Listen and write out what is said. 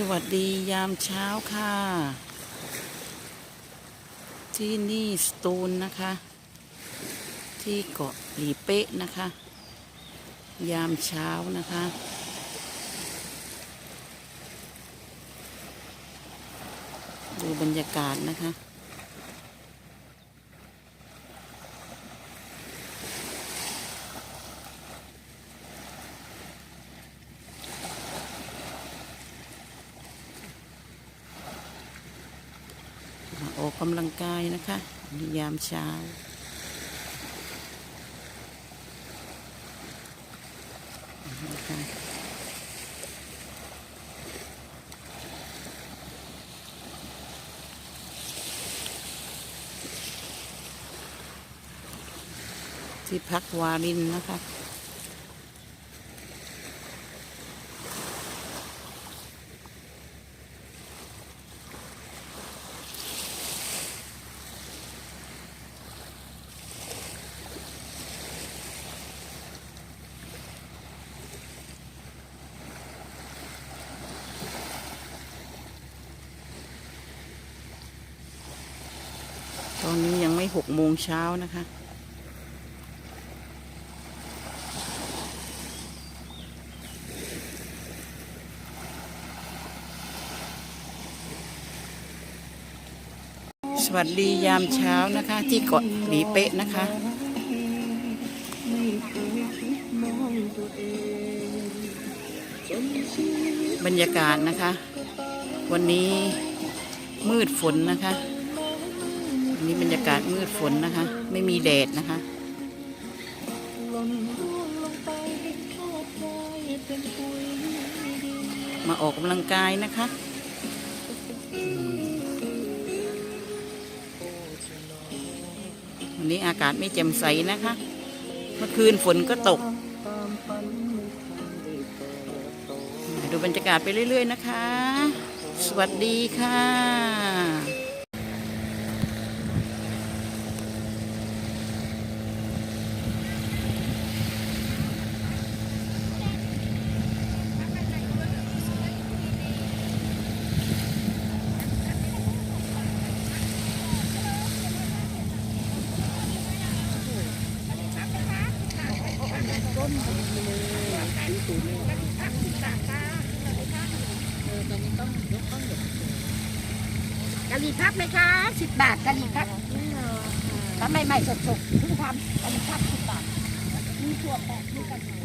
สวัสดียามเช้าค่ะ ที่นี่สตูลนะคะ ที่เกาะหลีเป๊ะนะคะ ยามเช้านะคะ ดูบรรยากาศนะคะ กำลังกายนะคะนยามเช้า ที่พักวารินนะคะ ตอนนี้ยังไม่ หกโมงเช้านะคะ สวัสดียามเช้านะคะ ที่เกาะหลีเป๊ะนะคะบรรยากาศนะคะ วันนี้มืดฝนนะคะ นี้บรรยากาศมืดฝนนะคะ ไม่มีแดดนะคะมาออกกำลังกายนะคะ วันนี้อากาศไม่แจ่มใสนะคะ เมื่อคืนฝนก็ตก ดูบรรยากาศไปเรื่อย ๆ นะคะ สวัสดีค่ะะหรี่พับไหมคะสิบบาทกะหรี่พับทำใหม่ๆสดๆเพิ่งทำกะหรี่พับสิบบาทมีถั่วแปะมีกันเข